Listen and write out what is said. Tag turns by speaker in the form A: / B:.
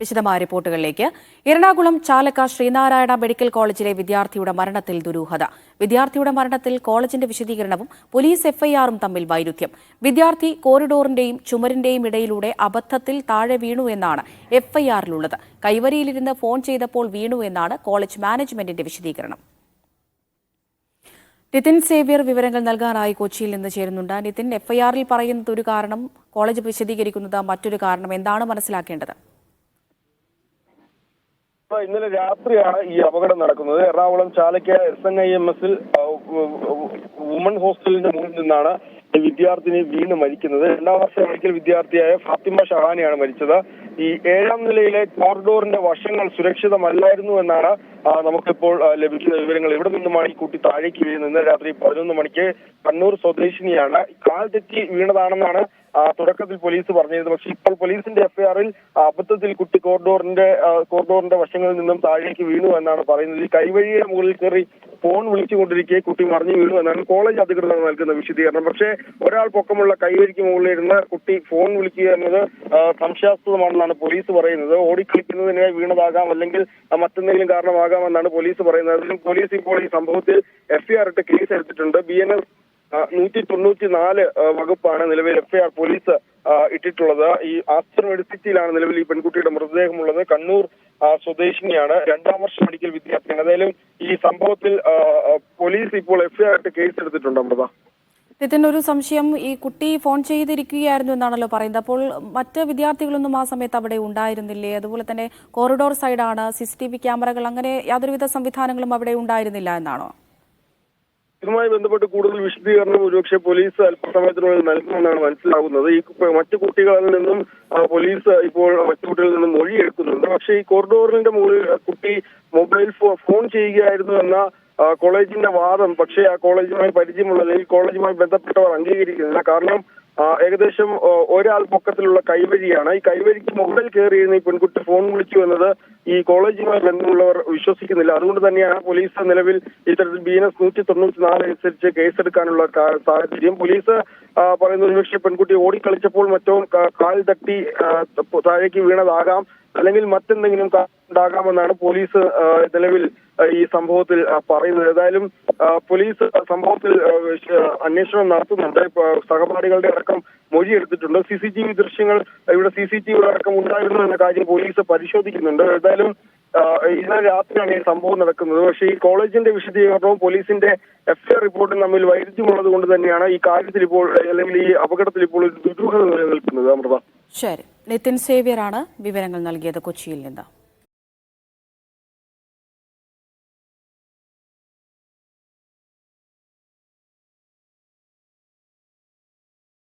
A: വിശദമായ റിപ്പോർട്ടുകളിലേക്ക്. എറണാകുളം ചാലക്ക ശ്രീനാരായണ മെഡിക്കൽ കോളേജിലെ വിദ്യാർത്ഥിയുടെ മരണത്തിൽ ദുരൂഹത. വിദ്യാർത്ഥിയുടെ മരണത്തിൽ കോളേജിന്റെ വിശദീകരണവും പോലീസ് എഫ്ഐആറും തമ്മിൽ വൈരുദ്ധ്യം. വിദ്യാർത്ഥി കോറിഡോറിന്റെയും ചുമരിന്റെയും ഇടയിലൂടെ അബദ്ധത്തിൽ താഴെ വീണു എന്നാണ് എഫ്ഐആറിലുള്ളത്. കൈവരിയിലിരുന്ന് ഫോൺ ചെയ്തപ്പോൾ വീണു എന്നാണ് കോളേജ് മാനേജ്മെന്റിന്റെ വിശദീകരണം. നിതിൻ സേവ്യർ വിവരങ്ങൾ നൽകാനായി കൊച്ചിയിൽ നിന്ന് ചേരുന്നുണ്ട്. നിതിൻ എഫ്ഐആറിൽ പറയുന്നത് ഒരു കാരണം കോളേജ് വിശദീകരിക്കുന്നത് മറ്റൊരു കാരണം. എന്താണ് മനസ്സിലാക്കേണ്ടത്?
B: ഇന്നലെ രാത്രിയാണ് ഈ അപകടം നടക്കുന്നത്. Ernakulam Chalakka S N I M എസിൽ വുമൺ ഹോസ്റ്റലിന്റെ മുന്നിൽ നിന്നാണ് വിദ്യാർത്ഥിനി വീണ് മരിക്കുന്നത്. രണ്ടാം വർഷ മെഡിക്കൽ വിദ്യാർത്ഥിയായ ഫാത്തിമ ഷഹാനിയാണ് മരിച്ചത്. ഈ ഏഴാം നിലയിലെ കോറിഡോറിന്റെ വശങ്ങൾ സുരക്ഷിതമല്ലായിരുന്നു എന്നാണ് നമുക്കിപ്പോൾ ലഭിക്കുന്ന വിവരങ്ങൾ ഇവിടെ നിന്നുമാണ് ഈ കുട്ടി താഴേക്ക് വീഴുന്നത്? ഇന്ന് രാത്രി പതിനൊന്ന് മണിക്ക് കണ്ണൂർ സ്വദേശിനിയാണ്. കാൽ തെറ്റി വീണതാണെന്നാണ് തുടക്കത്തിൽ പോലീസ് പറഞ്ഞിരുന്നത്. പക്ഷേ ഇപ്പോൾ പോലീസിന്റെ എഫ്ഐആറിൽ അബദ്ധത്തിൽ കുട്ടി കോറിഡോറിന്റെ കോറിഡോറിന്റെ വശങ്ങളിൽ നിന്നും താഴേക്ക് വീണു എന്നാണ് പറയുന്നത്. ഈ കൈവഴിയുടെ മുകളിൽ കയറി ഫോൺ വിളിച്ചുകൊണ്ടിരിക്കെ കുട്ടി മറിഞ്ഞു വീണു എന്നാണ് കോളേജ് അധികൃതർ നൽകുന്ന വിശദീകരണം. പക്ഷേ ഒരാൾ പൊക്കമുള്ള കൈവഴിക്ക് മുകളിലിരുന്ന് കുട്ടി ഫോൺ വിളിക്കുക എന്നത് സംശയാസ്പദമാണെന്നാണ് പോലീസ് പറയുന്നത്. ഓടിക്കളിക്കുന്നതിനെ വീണതാകാം അല്ലെങ്കിൽ മറ്റെന്തെങ്കിലും മറ്റെന്തെങ്കിലും കാരണമാകാമെന്നാണ് പോലീസ് പറയുന്നത്. പോലീസ് ഇപ്പോൾ ഈ സംഭവത്തിൽ എഫ്ഐആർ ഇട്ട് കേസ് എടുത്തിട്ടുണ്ട്. ബി എൻ എസ് നൂറ്റി തൊണ്ണൂറ്റി നാല് വകുപ്പാണ് നിലവിൽ എഫ്ഐആർ പോലീസ് ഇട്ടിട്ടുള്ളത്. ഈ ആസ്റ്റർ മെഡിസിറ്റിയിലാണ് നിലവിൽ ഈ പെൺകുട്ടിയുടെ മൃതദേഹമുള്ളത്. കണ്ണൂർ സ്വദേശിനിയാണ്. രണ്ടാം വർഷ മെഡിക്കൽ വിദ്യാർത്ഥിയാണ്. ഏതായാലും ഈ സംഭവത്തിൽ പോലീസ് ഇപ്പോൾ എഫ്ഐആർ ഇട്ട് കേസ് എടുത്തിട്ടുണ്ട് അമൃത
A: നിതിൻ ഒരു സംശയം ഈ കുട്ടി ഫോൺ ചെയ്തിരിക്കുകയായിരുന്നു എന്നാണല്ലോ പറയുന്നത്. അപ്പോൾ മറ്റ് വിദ്യാർത്ഥികളൊന്നും ആ സമയത്ത് അവിടെ ഉണ്ടായിരുന്നില്ലേ? അതുപോലെ തന്നെ കോറിഡോർ സൈഡാണ് സി സി ടി വി ക്യാമറകൾ അങ്ങനെ യാതൊരുവിധ സംവിധാനങ്ങളും അവിടെ ഉണ്ടായിരുന്നില്ല എന്നാണോ?
B: ഇതുമായി ബന്ധപ്പെട്ട് കൂടുതൽ വിശദീകരണം ഒരുപക്ഷെ പോലീസ് അല്പസമയത്തിനുള്ളിൽ നൽകുമെന്നാണ് മനസ്സിലാകുന്നത്. ഈ മറ്റു കുട്ടികളിൽ നിന്നും പോലീസ് ഇപ്പോൾ മറ്റു കുട്ടികളിൽ നിന്നും മൊഴിയെടുക്കുന്നുണ്ട്. പക്ഷേ ഈ കോറിഡോറിന്റെ മുകളിൽ കുട്ടി മൊബൈൽ ഫോൺ ചെയ്യുകയായിരുന്നു എന്ന കോളേജിന്റെ വാദം പക്ഷേ ആ കോളേജുമായി പരിചയമുള്ള അല്ലെങ്കിൽ കോളേജുമായി ബന്ധപ്പെട്ടവർ അംഗീകരിക്കുന്നില്ല. കാരണം ഏകദേശം ഒരാൾ പൊക്കത്തിലുള്ള കൈവഴിയാണ്. ഈ കൈവഴിക്ക് മുകളിൽ കയറിയിരുന്ന ഈ പെൺകുട്ടി ഫോൺ വിളിച്ചു എന്നത് ഈ കോളേജുമായി ബന്ധമുള്ളവർ വിശ്വസിക്കുന്നില്ല. അതുകൊണ്ട് തന്നെയാണ് പോലീസ് നിലവിൽ ഇത്തരത്തിൽ ബി എൻ എസ് നൂറ്റി തൊണ്ണൂറ്റി നാല് അനുസരിച്ച് കേസെടുക്കാനുള്ള സാഹചര്യം. പോലീസ് പറയുന്ന ഒരുപക്ഷെ പെൺകുട്ടി ഓടിക്കളിച്ചപ്പോൾ മറ്റോ കാൽ തട്ടി താഴേക്ക് വീണതാകാം. അല്ലെങ്കിൽ മറ്റെന്തെങ്കിലും ഉണ്ടാകാമെന്നാണ് പോലീസ് നിലവിൽ ഈ സംഭവത്തിൽ പറയുന്നത്. ഏതായാലും പോലീസ് സംഭവത്തിൽ അന്വേഷണം നടത്തുന്നുണ്ട്. സഹപാഠികളുടെ അടക്കം മൊഴിയെടുത്തിട്ടുണ്ട് സി സി ടി വി ദൃശ്യങ്ങൾ ഇവിടെ സി സി ടി വി അടക്കം ഉണ്ടായിരുന്നു എന്ന കാര്യം പോലീസ് പരിശോധിക്കുന്നുണ്ട്. ഏതായാലും ഇന്നലെ രാത്രിയാണ് ഈ സംഭവം നടക്കുന്നത്. പക്ഷേ ഈ കോളേജിന്റെ വിശദീകരണവും പോലീസിന്റെ എഫ്ഐആർ റിപ്പോർട്ടും തമ്മിൽ വൈരുദ്ധ്യമുള്ളത് കൊണ്ട് തന്നെയാണ് ഈ കാര്യത്തിൽ ഇപ്പോൾ അല്ലെങ്കിൽ ഈ അപകടത്തിൽ ഇപ്പോൾ ഒരു ദുരൂഹത നിലനിൽക്കുന്നത് അമൃത.
A: ശരി. നിതിൻ സേവ്യറാണ് വിവരങ്ങൾ നൽകിയത് കൊച്ചിയിൽ നിന്ന്.